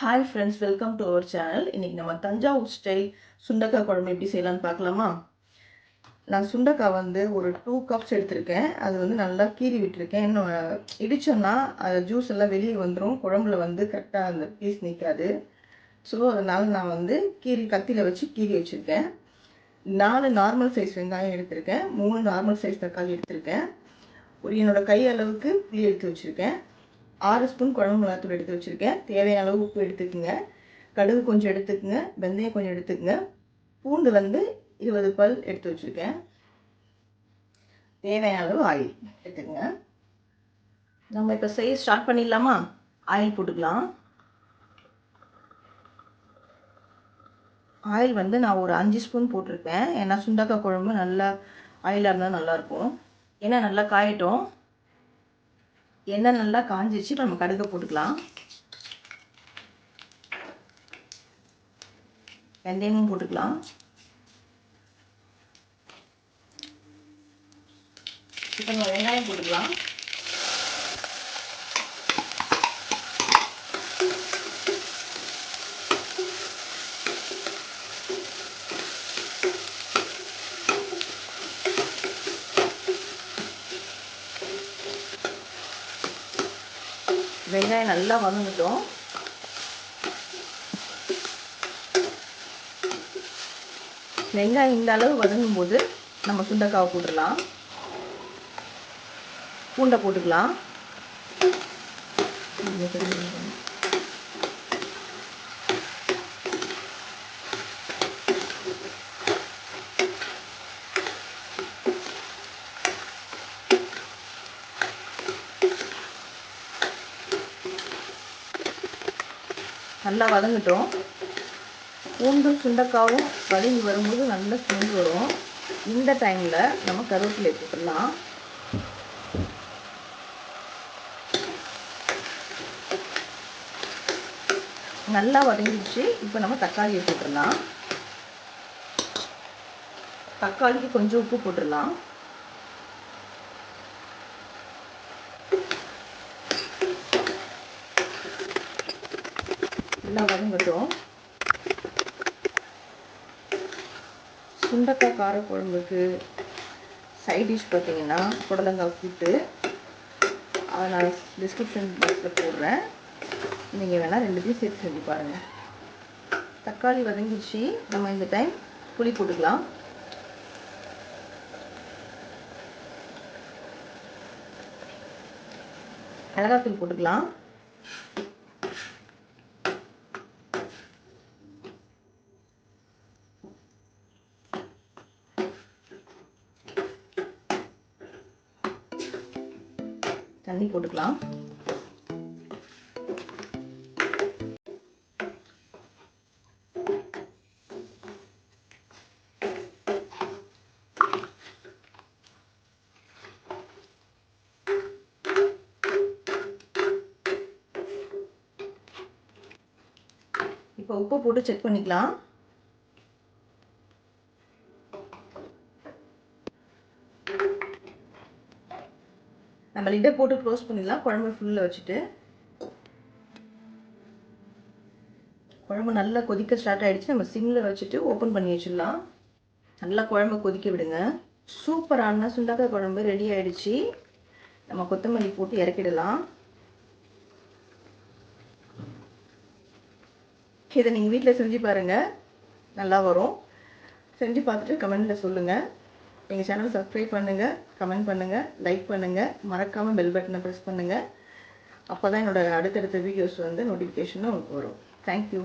Hi friends welcome to our channel இன்றைக்கி நம்ம Thanjavur style சுண்டக்காய் குழம்பு எப்படி செய்யலான்னு பார்க்கலாமா? நான் சுண்டக்காய் வந்து ஒரு டூ கப்ஸ் எடுத்திருக்கேன். அது வந்து நல்லா கீறி விட்டுருக்கேன். இன்னும் இடித்தோன்னா அது ஜூஸ் எல்லாம் வெளியே வந்துடும் குழம்புல வந்து கரெக்டாக அந்த பீஸ் நிற்காது ஸோ அதனால் நான் வந்து கீறி கத்தியில் வச்சு கீறி வச்சுருக்கேன். நாலு நார்மல் சைஸ் வெங்காயம் எடுத்திருக்கேன். மூணு நார்மல் சைஸ் தக்காளி எடுத்திருக்கேன். ஒரு என்னோடய கை அளவுக்கு புளி எடுத்து வச்சுருக்கேன். ஆறு ஸ்பூன் குழம்பு மிளகாத்தூள் எடுத்து வச்சுருக்கேன். தேவையான அளவு உப்பு எடுத்துக்கோங்க. கடுகு கொஞ்சம் எடுத்துக்கோங்க. வெந்தயம் கொஞ்சம் எடுத்துக்கோங்க. பூண்டு வந்து இருபது பல் எடுத்து வச்சுருக்கேன். தேவையான அளவு ஆயில் எடுத்துக்கோங்க. நம்ம இப்போ செய்ய ஸ்டார்ட் பண்ணிடலாமா? ஆயில் போட்டுக்கலாம். ஆயில் வந்து நான் ஒரு அஞ்சு ஸ்பூன் போட்டிருக்கேன். ஏன்னா சுண்டக்காய் குழம்பு நல்லா ஆயிலாக இருந்தால் நல்லாயிருக்கும் ஏன்னா நல்லா காயட்டும். எண்ணெய் நல்லா காஞ்சிச்சு இப்போ நம்ம கடுகு போட்டுக்கலாம். வெந்தயமும் போட்டுக்கலாம். இப்போ நம்ம வெங்காயம் போட்டுக்கலாம். வெங்காயம் நல்லா வதங்கட்டும் வெங்காயம் இந்த அளவு வதங்கும் போது நம்ம சுண்டக்காவை போட்டுடலாம் பூண்டை போட்டுக்கலாம். நல்லா வதங்கட்டும். பூண்டும் சுண்டக்காவும் வதங்கி வரும்போது நல்லா சுண்டு வரும் இந்த டைமில் நம்ம கருவேப்பிலை போட்டுடலாம். நல்லா வதங்கிடுச்சு. இப்போ நம்ம தக்காளியை போட்டுடலாம். தக்காளிக்கு கொஞ்சம் உப்பு போட்டுடலாம். நல்லா வதங்கட்டும். சுண்டக்காய் காரக்குழம்புக்கு சைட் டிஷ் பார்த்தீங்கன்னா புடலங்காய் கூட்டு. அதை நான் டிஸ்கிரிப்ஷன் பாக்ஸில் போடுறேன். நீங்கள் வேணால் ரெண்டுத்தையும் சேர்த்து செஞ்சு பாருங்கள் தக்காளி வதங்கிடுச்சு. நம்ம இந்த டைம் புளி போட்டுக்கலாம். மிளகாத்தூள் போட்டுக்கலாம். தண்ணி போட்டுக்கலாம். இப்போ உப்பு போட்டு செக் பண்ணிக்கலாம். நம்ம லிட்டை போட்டு க்ளோஸ் பண்ணிடலாம். குழம்பு ஃபுல்லில் வச்சுட்டு. குழம்பு நல்லா கொதிக்க ஸ்டார்ட் ஆகிடுச்சு நம்ம சிம்மில் வச்சுட்டு ஓப்பன் பண்ணி வச்சிடலாம். நல்லா குழம்பு கொதிக்க விடுங்க. சூப்பரான சுண்டக்காய் குழம்பு ரெடி ஆகிடுச்சு நம்ம கொத்தமல்லி போட்டு இறக்கிடலாம். இதை நீங்கள் வீட்டில் செஞ்சு பாருங்கள் நல்லா வரும். செஞ்சு பார்த்துட்டு கமெண்டில் சொல்லுங்கள் எங்கள் சேனல் சப்ஸ்கிரைப் பண்ணுங்கள் கமெண்ட் பண்ணுங்கள் லைக் பண்ணுங்கள் மறக்காமல் பெல் பட்டனை ப்ரெஸ் பண்ணுங்கள் அப்போ தான் என்னோடய அடுத்தடுத்த வீடியோஸ் வந்து நோட்டிஃபிகேஷனும் உங்களுக்கு வரும் தேங்க்யூ